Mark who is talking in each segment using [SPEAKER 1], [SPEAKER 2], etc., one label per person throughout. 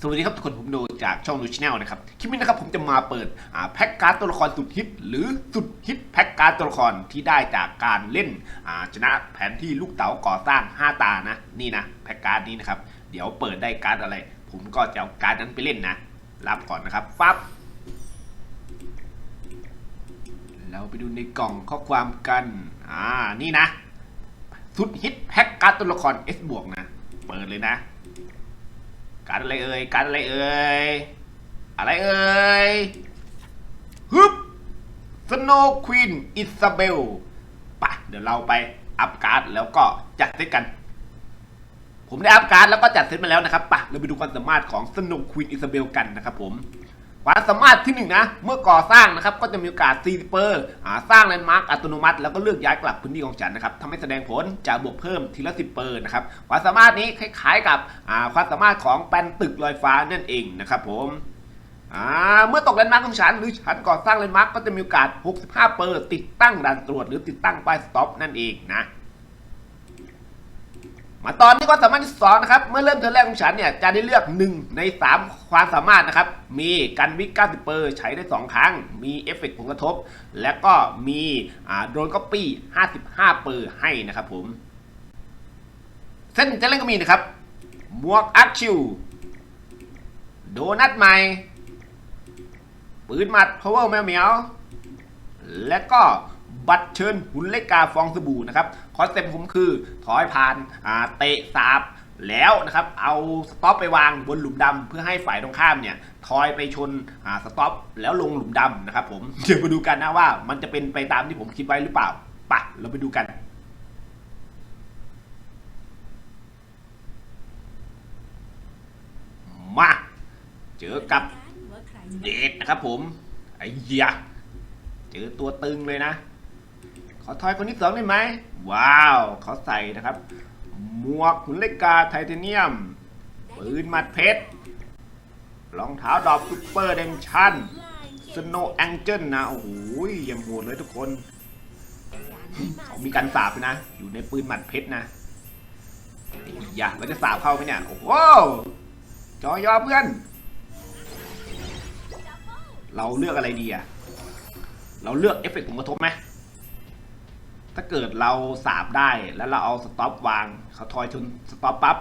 [SPEAKER 1] สวัสดีครับทุกคนผมโดจากช่องนูชแนลนะครับคลิปนี้นะครับผมจะมาเปิดแพ็กการ์ดตัวละครสุดฮิต หรือสุดฮิตแพ็กการ์ดตัวละครที่ได้จากการเล่นชนะแผนที่ลูกเต๋าก่อสร้าง 5 ตานะนี่นะแพ็กการ์ดนี้นะครับเดี๋ยวเปิดได้การ์ดอะไร ผมก็จะเอาการ์ดนั้นไปเล่นนะรับก่อนนะครับปั๊บเราไปดูในกล่องข้อความกันอ่านี่นะ สุดฮิตแพ็กการ์ดตัวละคร S บวกนะเปิดเลยนะ การอะไรเอ่ยการอะไรเอ่ยอะไรเอ่ยฮึบสโนว์ควีนอิซาเบลปะเดี๋ยวเราไปอัพการ์ดแล้วก็จัดเซตกัน ผมได้อัพการ์ดแล้วก็จัดเซตมาแล้วนะครับปะเราไปดูความสามารถของสโนว์ควีนอิซาเบลกันนะครับผม ความสามารถที่หนึ่งนะ เมื่อก่อสร้างนะครับก็จะมีโอกาสซีเปอร์สร้างแลนด์มาร์กอัตโนมัติ แล้วก็เลือกย้ายกลับพื้นที่ของฉันนะครับทำให้แสดงผลจะบวกเพิ่มทีละสิบเปอร์นะครับความสามารถนี้คล้ายๆกับความสามารถของแปลนตึกลอยฟ้านั่นเองนะครับผมเมื่อตกแลนด์มาร์กของฉันหรือฉันก่อสร้างแลนด์มาร์กก็จะมีโอกาส 65เปอร์ติดตั้งด่านตรวจ หรือติดตั้งป้ายสต็อปนั่นเองนะ มาตอนนี้ก็สามารถที่สองนะครับ เมื่อเริ่มเทอร์นแรกของฉันเนี่ยจะได้เลือก 1 ใน 3 ความสามารถนะครับ มีกันวิก90เปอร์ใช้ได้ 2 ครั้ง มีเอฟเฟกต์ผลกระทบ และก็มีโดนก๊อปปี้ 55 เปอร์ให้นะครับผม เส้นจะเล่นก็มีนะครับมวกอัดชิวโดนัทใหม่ ปืนหมัด power แมวเหมียว และก็ บัตรเชิญหุ่นเล็กกาฟองสบู่นะครับคอนเซ็ปต์ผมคือถอยผ่านาเตะสาบแล้วนะครับเอาสต็อปไปวางบนหลุมดำเพื่อให้ฝ่ายตรงข้ามเนี่ยทอยไปชนสต็อปแล้วลงหลุมดำนะครับผมเดี๋ยวมาดูกันนะว่ามันจะเป็นไปตามที่ผมคิดไว้หรือเปล่าปะเราไปดูกันมาเจอกับเดทนะครับผมไอ้เหี้ยเจอตัวตึงเลยนะ อทอยคนที่สองได้ไหม ว้าว เขาใส่นะครับ หมวกหุ่นเล็กกาไทเทเนียม ปืนมัดเพชร รองเท้าดอกซุปเปอร์เดมชั่น สโนว์แองเจิลนะ โอ้โหเยังโหดเลยทุกคนเขามีการสาบด้วยนะ อยู่ในปืนหมัดเพชรนะอ้เหี้ยเราจะสาบเข้าไหมเนี่ย โอ้โห จอยอเพื่อน เราเลือกอะไรดีอะเราเลือกเอฟเฟกต์ผลกระทบไหม ถ้าเกิดเราสาบได้แล้วเราเอาสต็อปวางเขาทอยชนสต็อปปั๊บ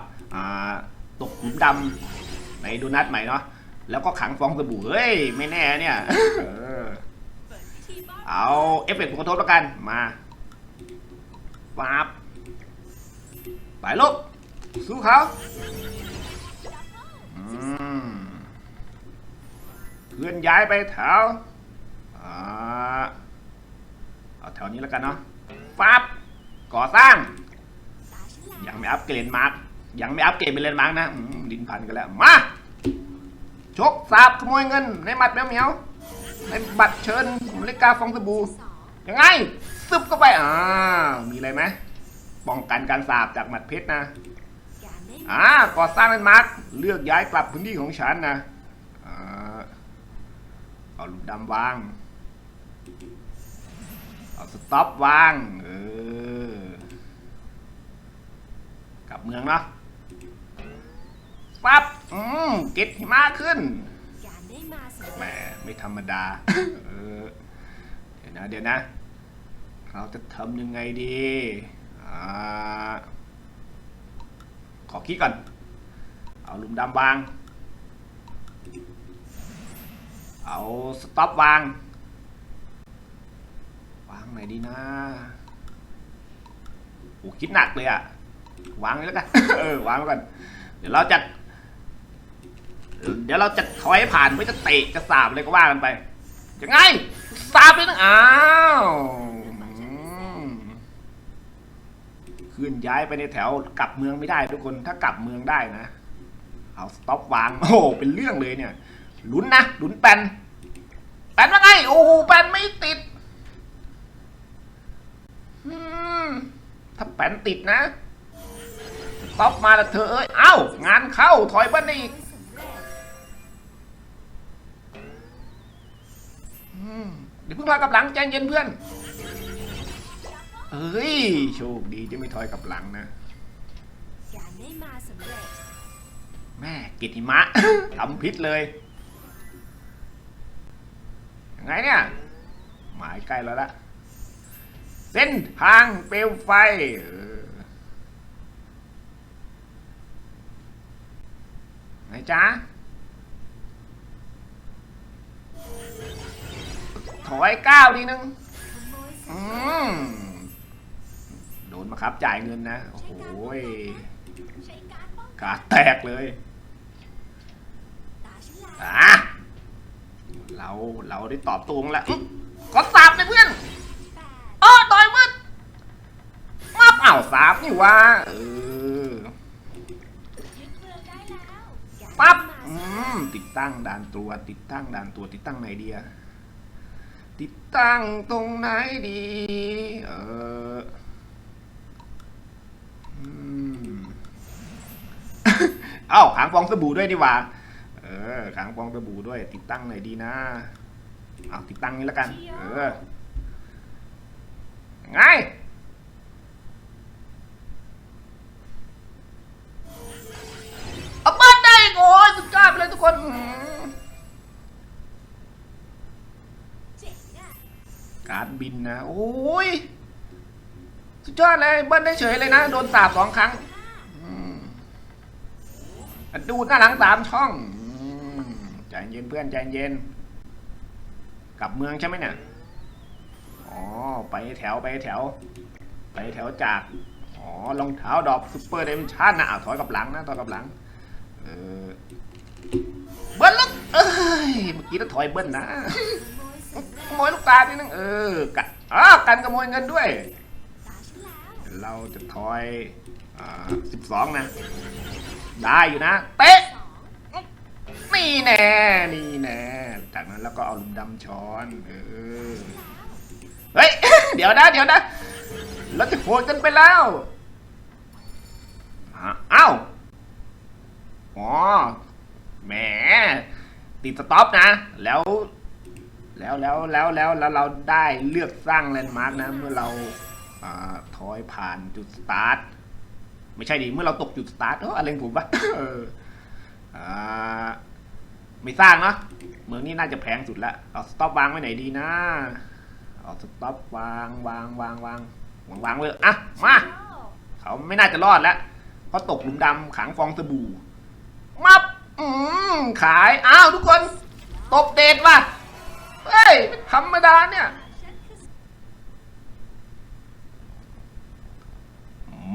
[SPEAKER 1] ตกหลุมดำในโดนัทใหม่เนาะแล้วก็ขังฟองสบู่เฮ้ย ไม่แน่เนี่ยเออเอาเอฟเฟกต์ผลกระทบแล้วกันมาปั๊บไปลูกสู้เขาเคลื่อนย้ายไปแถวอ่าเอาแถวนี้แล้วกันเนาะ ฟับก่อสร้าง ยังไม่อัปเกรดมาร์กยังไม่อัปเกรดเป็นเลนมาร์กนะดินพันกันแล้วมาชกสาบขโมยเงิน ในหมัดแมวเหมียวในบัตรเชิญเลกาฟองสบู่ยังไงซึบเข้าไปอ่ามีอะไรไหมป้องกันการสาบจากหมัดเพชรนะอ่าก่อสร้างเลนมาร์กเลือกย้ายกลับพื้นที่ของฉันนะอ่าเอาลูกดำวาง เอาสต็อปวางเออกลับเมืองเนาะปั๊บอืมเก็ตหิมะขึ้นแหมไม่ธรรมดาเออเดี๋ยวนะเดี๋ยวนะ เราจะทำยังไงดีอ่าขอคิดก่อน เอาลุมดำวาง เอาสต็อปวางางไหนดีนะโอ้คิดหนักเลยอะวางไว้แล้วกัน เออวางไว้ก่อน เดี๋ยวเราจะเดี๋ยวเราจะถอยผ่านไม่จะเตะจะสาบอะไรก็ว่ากันไปยังไงสาบเลยนะอ้าวอืมเคลื่อนย้ายไปในแถวกลับเมืองไม่ได้ทุกคนถ้ากลับเมืองได้นะเอาสต็อปวางโอ้โหเป็นเรื่องเลยเนี่ยลุ้นนะลุ้นแปนแปนว่าไงโอ้โหแปนไม่ติดอืม ถ้าแปนติดนะสต็อปมาแล้วเธอเอ้ย เอ้า งานเข้าถอยบ้านอีกอืมเดี๋ยวเพิ่งถอยกลับหลังใจเย็นเพื่อน เอ้ย โชคดีที่ไม่ถอยกลับหลังนะ
[SPEAKER 2] การได้มาสำเร็จ
[SPEAKER 1] แม่กิตหิมะทำพิษเลย ยังไงเนี่ย หมายใกล้แล้วละ เส้นทางเปลวไฟเออไงจ๊ะ ถอยก้าวทีนึง อืม โดนมาครับจ่ายเงินนะ โอ้โห
[SPEAKER 2] การป้า
[SPEAKER 1] แตกเลยอะเรา เราได้ตอบตรงแล้วอื้อขอสาบเลยเพื่อน
[SPEAKER 2] แปด
[SPEAKER 1] เออต่อยมืด มาเปล่าสาบนี่วะเออปั๊บอืมติดตั้งด่านตัว ติดตั้งด่านตัว ติดตั้งไหนดีอะติดตั้งตรงไหนดี เออเอ้าหางฟองสบู่ด้วยดีกว่า เออหางฟองสบู่ด้วย ติดตั้งไหนดีนะเอาติดตั้งนี้แล้วกัน เออไง เอาเปิดได้อีกโอ้ยสุดยอดไปเลยทุกคนอื้อหือ
[SPEAKER 2] เจ๋งอะ
[SPEAKER 1] การบินนะโอ้ยสุดยอดเลยเบิ้ลได้เฉยเลยนะ โดนสาบสองครั้งอืมดูดหน้าหลังสามช่องอืมใจเย็นเพื่อนใจเย็น กลับเมืองใช่ไหมเนี่ยอ๋อไปแถวไปแถว ไปแถวจาก อ๋อรองเท้าดอกซุปเปอร์เดมชั่นนะอะถอยกลับหลังนะถอยกลับหลังเออเบิ้ลลูกเอ้ยเมื่อกี้ต้องถอยเบิ้ลนะ
[SPEAKER 2] ขโมย
[SPEAKER 1] ลูกตาทีนึงเออกันอ้าวกันขโมยเงินด้วย เราจะทอยอ่าสิบสองนะ ได้อยู่นะ เตะนี่แน่นี่แน่จากนั้นแล้วก็เอาลุมดำช้อนเออเฮ้ย เดี๋ยวนะ เดี๋ยวนะเราจะโหดกันไปแล้ว อะเอ้าอ๋อแหมติดสต็อปนะ แล้วแล้วแล้วแล้วแล้วแล้วเราได้เลือกสร้างแลนด์มาร์กนะ เมื่อเราอาถอยผ่านจุดสตาร์ทไม่ใช่ดิเมื่อเราตกจุดสตาร์ทเอออะไรผมวะเออไม่สร้างเนาะเมืองนี้น่าจะแพงสุดละเอาสต็อปวางไว้ไหนดีนะเอาสต็อปวางวางวางวางวางวางเลยอะมาเขาไม่น่าจะรอดแล้ว พราตกหลุมดำขังฟองสบู่ มับอืมขาย อ้าว ทุกคน ตบเดทว่ะ เฮ้ย ธรรมดาเนี่ย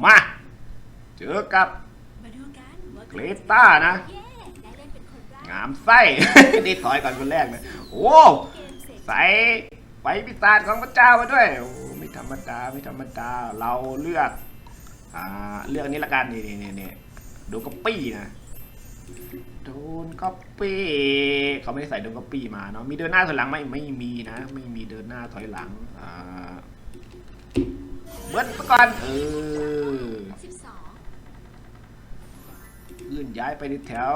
[SPEAKER 1] มา เจอกับเกรต้านะ งามไส้ นี่ถอยก่อนคนแรกเลยโอ้
[SPEAKER 2] เกมเสร็จ
[SPEAKER 1] ใส่ไฟพิศาจของพระเจ้ามาด้วย โอ้ไม่ธรรมดา ไม่ธรรมดา เราเลือก อ่าเลือกอันนี้ละกันนี่นี่นี่นี่ดูก๊อปปี้นะโดนก๊อปปี้เขาไม่ได้ใส่โดนก๊อปปี้มาเนาะมีเดินหน้าถอยหลังไหมไม่มีนะ ไม่มีเดินหน้าถอยหลังอ่าเบิ้ลซะก่อนเออ
[SPEAKER 2] สิบสอง
[SPEAKER 1] เลื่อนย้ายไปในแถว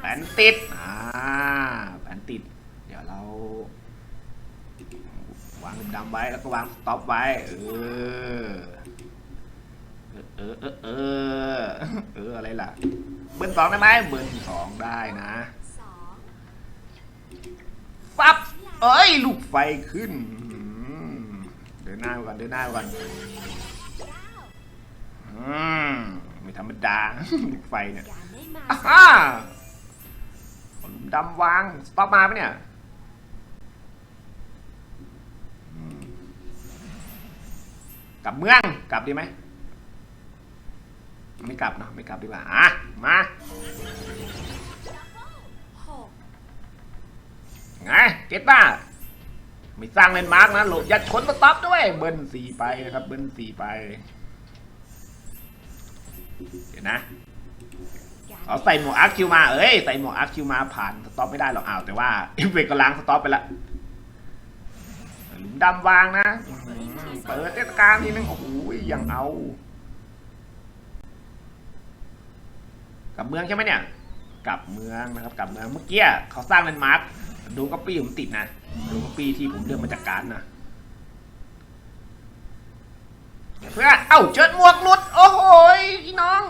[SPEAKER 1] แผนติดอ่าแผนติด เดี๋ยวเรา วางดำๆไว้แล้วก็วางสต็อปไว้ เออ เออเออเออเอออะไรล่ะ เบิร์นสองได้ไหมเบิร์นสองได้นะ
[SPEAKER 2] สอง
[SPEAKER 1] ปั๊บเอ้ย ลูกไฟขึ้นอืมเดินหน้าไปก่อนเดินหน้าไปก่อน
[SPEAKER 2] เก้า
[SPEAKER 1] อืมไม่ธรรมดาลูกไฟเนี่ย
[SPEAKER 2] การได้มา
[SPEAKER 1] อ่าฮ่าขนดำวางสต็อปมาปะเนี่ยอืม กลับเมืองกลับดีไหมไม่กลับเนอะไม่กลับดีกว่าอะมาไงเกตต้าไม่สร้างเลนมาร์กนะโหลดย่าชนสต็อปด้วย เบิ้ลสี่ไปนะครับ เบิ้ลสี่ไป เดี๋ยวนะเอาใส่หมวกอาร์คิวมาเอ้ยใส่หมวกอาร์คิวมาผ่านสต็อปไม่ได้หรอกอ้าวแต่ว่าเอฟเฟกก็ล้างสต็อปไปละหลุมดำวางนะ เปิดเทศกาลทีนึงโอ้โหยังเอา กลับเมืองใช่ไหมเนี่ย กลับเมืองนะครับ กลับเมืองเมื่อกี้เขาสร้างเลนมาร์คดูก๊อปปี้ผมติดนะ ดูก๊อปปี้ที่ผมเลือกมาจากการนะเพื่อเอ้าเจิดหมวกหลุด โอ้โหยพี่น้อง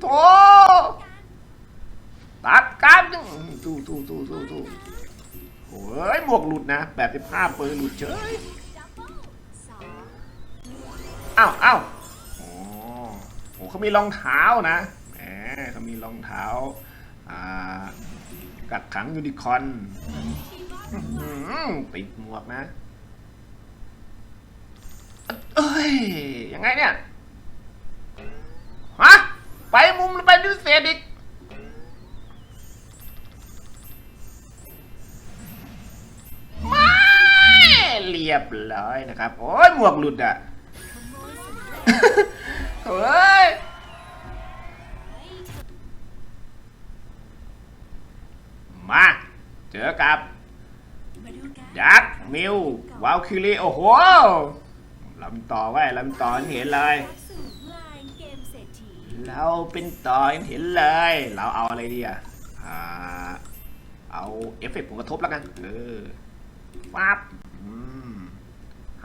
[SPEAKER 1] โถตัดการดตู้ตู้ตู้ตู้ตู้โอ้ยหมวกหลุดนะแบบสิบห้าเปอร์หลุดเฉย
[SPEAKER 2] อ้า
[SPEAKER 1] วอ้าวโอ้โหเขามีรองเท้านะแหมเขามีรองเท้าอ่ากักขังยูนิคอร์น
[SPEAKER 2] ทีมบอล
[SPEAKER 1] อื้อหือติดหมวกนะ เอ้ย ยังไงเนี่ย ฮะ ไปมุมหรือไปดิเศษอีกไม่เรียบร้อยนะครับ โอ้ยหมวกหลุดอะ
[SPEAKER 2] เฮ้
[SPEAKER 1] ยมา เจอกับยักษ์มิววาลคิรีโอ้โหลำต่อไว้ลำต่อเห็นเลย
[SPEAKER 2] เรา
[SPEAKER 1] เป็นต่อเห็นเลย เราเอาอะไรดีอะเอาเอฟเฟกต์ผลกระทบแล้วกัน เออปั๊บ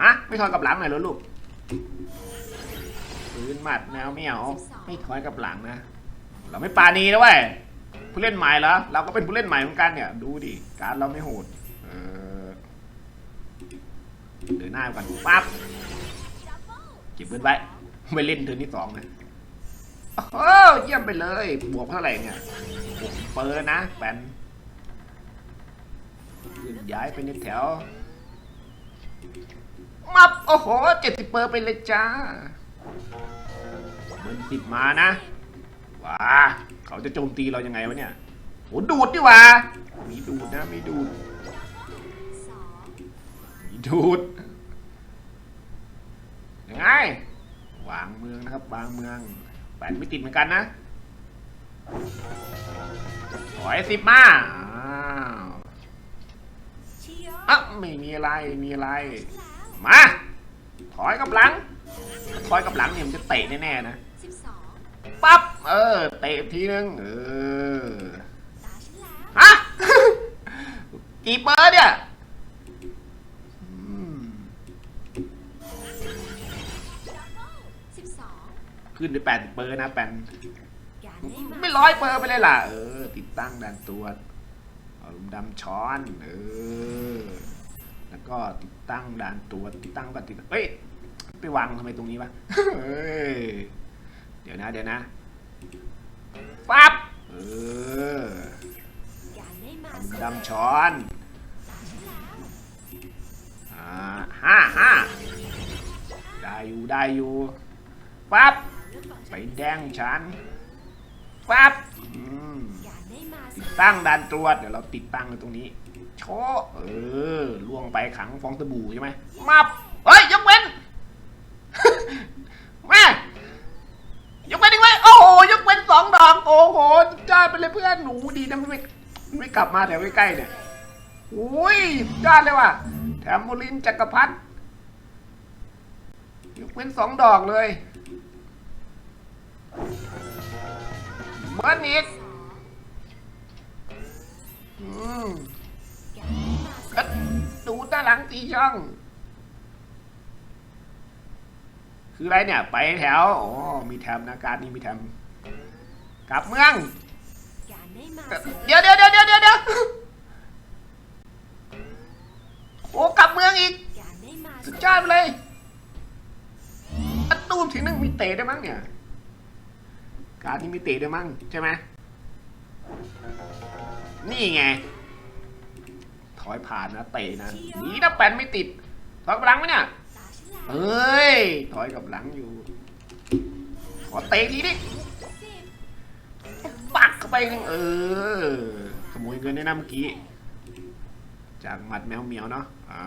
[SPEAKER 1] ฮะ ไม่ถอยกับหลังหน่อยหรอลูก ปืนหมัดแนวเมียวไม่ถอยกับหลังนะ เราไม่ปาณีนะเว้ยผู้เล่นใหม่เหรอเราก็เป็นผู้เล่นใหม่เหมือนกันเนี่ย ดูดิการเราไม่โหดเออเดินหน้าก่อนปั๊บ
[SPEAKER 2] ดับเก็
[SPEAKER 1] บเงินไว้ไม่เล่นเทิร์นที่สองนะโอ้เยี่ยมไปเลยบวกเท่าไหร่เนี่ยหกเปอร์นะแปนเลื่อนย้ายไปในแถวมับโอ้โหเจ็ดสิบเปอร์ไปเลยจ้า เบิร์นสิบมานะว้าเขาจะโจมตีเรายังไงวะเนี่ยโหดูดดิว่ามีดูดนะมีดูดมีดูดยังไงวางเมืองนะครับวางเมืองแปดไม่ติดเหมือนกันนะถอยสิบมาอ้าว
[SPEAKER 2] ชิโย
[SPEAKER 1] อะไม่มีอะไรมีอะไร มา ถอยกับหลัง ถอยกับหลังเนี่ยมันจะเตะแน่ๆนะ
[SPEAKER 2] สิบสอง
[SPEAKER 1] ปั๊บเออเตะทีนึงเออ
[SPEAKER 2] ตาฉันแล้ว
[SPEAKER 1] ฮะกี่เปอร์เนี่ยอืม
[SPEAKER 2] ดับเบิลสิบสอง
[SPEAKER 1] ขึ้นไปแปดเปอร์นะแปน
[SPEAKER 2] การได้มา
[SPEAKER 1] ไม่ร้อยเปอร์ไปเลยล่ะ เออ ติดตั้งด่านตรวจเอาหลุมดำช้อน เออ แล้วก็ติดตั้งด่านตรวจติดตั้งก็ติดเอ้ย ไปวางทำไมตรงนี้วะเฮ้ยเดี๋ยวนะ เดี๋ยวนะปั๊บเออ
[SPEAKER 2] การได้มา
[SPEAKER 1] เอาหลุม
[SPEAKER 2] สำ
[SPEAKER 1] ช้อนอ่าห้าห้าได้อยู่ได้อยู่ปั๊บไปแดงฉันปั๊บติดตั้งด่านตรวจเดี๋ยวเราติดตั้งตรงนี้ โชว์เออล่วงไปขังฟองสบู่ใช่ไหมมับ แม่ยกเว้นอีกไหมโอ้โหยกเว้นสองดอกโอ้โหสุดยอดไปเลยเพื่อนหนูดีนะไม่ไม่กลับมาแถวใกล้ๆเนี่ยโอ้ยสุดยอดเลยว่ะแถมโมลินจักรพัฒยกเว้นสองดอกเลยเบิร์นอีก
[SPEAKER 2] อื
[SPEAKER 1] ม
[SPEAKER 2] ดู
[SPEAKER 1] ด้านหลังตีช่อง คืออะไรเนี่ย ไปแถวอ๋อมีแถมนะการนี้มีแถมกลับเมือง
[SPEAKER 2] เดี๋
[SPEAKER 1] ยวเดี๋ยวเดี๋ยวเดี๋ยวเดี๋ยวเดี๋ยวโอ้กลับเมืองอีก สุดยอดไปเลยอัดตูมทีนึงมีเตะได้มั้งเนี่ย การนี้มีเตะได้มั้งใช่ไหมนี่ไง ถอยผ่านนะเตะนะหนีนะแปนไม่ติดถอยกำลังไหมเนี่ย เอ้ย ถอยกับหลังอยู่ ขอเตะทีดิ
[SPEAKER 2] บ
[SPEAKER 1] ปักเข้าไปนึงเออ ขโมยเงินได้นะเมื่อกี้ จากหมัดแมวเหมียวเนาะอ่า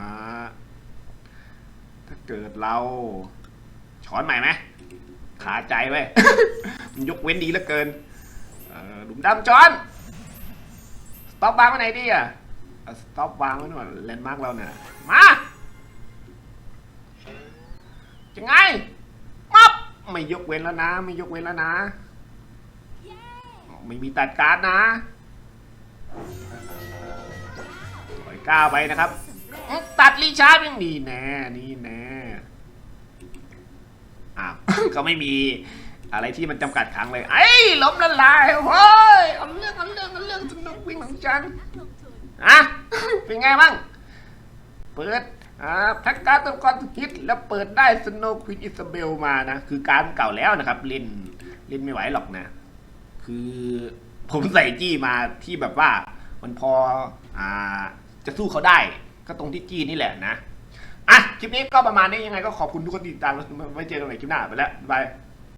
[SPEAKER 1] ถ้าเกิดเราช้อนใหม่ไหมขาใจไว้ยมันยกเว้นดีเหลือเกินหลุมดำช้อนสต็อปวางไว้ไหนดีอะสต็อปวางไว้หน่อยแลนด์มาร์กเราเนี่ยมา ยังไงมับไม่ยกเว้นแล้วนะ ไม่ยกเว้นแล้วนะ
[SPEAKER 2] เย้
[SPEAKER 1] ไม่มีตัดการ์ดนะถอยก้าวไปนะครับ
[SPEAKER 2] สำเร็จ
[SPEAKER 1] อื้อตัดรีชาร์จยังดีแน่นี่แน่อ้าวก็ไม่มีอะไรที่มันจำกัดขังเลย ไอ้ยล้มละลายเฮ้ยเอาเรื่องเอาเรื่องเอาเรื่องสนุกวิ่งของฉัน
[SPEAKER 2] นักลงทุน
[SPEAKER 1] อะเป็นไงบ้าง เปิด อ่าแพ็กการ์ดตัวละครฮิตแล้วเปิดได้สโนว์ควินอิสเบลมานะ คือการเก่าแล้วนะครับ เล่นเล่นไม่ไหวหรอกนะ คือผมใส่จี้มาที่แบบว่ามันพออ่าจะสู้เขาได้ ก็ตรงที่จี้นี่แหละนะ อะ คลิปนี้ก็ประมาณนี้ยังไงก็ขอบคุณทุกคนที่ติดตามไว้เจอกันใหม่คลิปหน้าไปแล้วบาย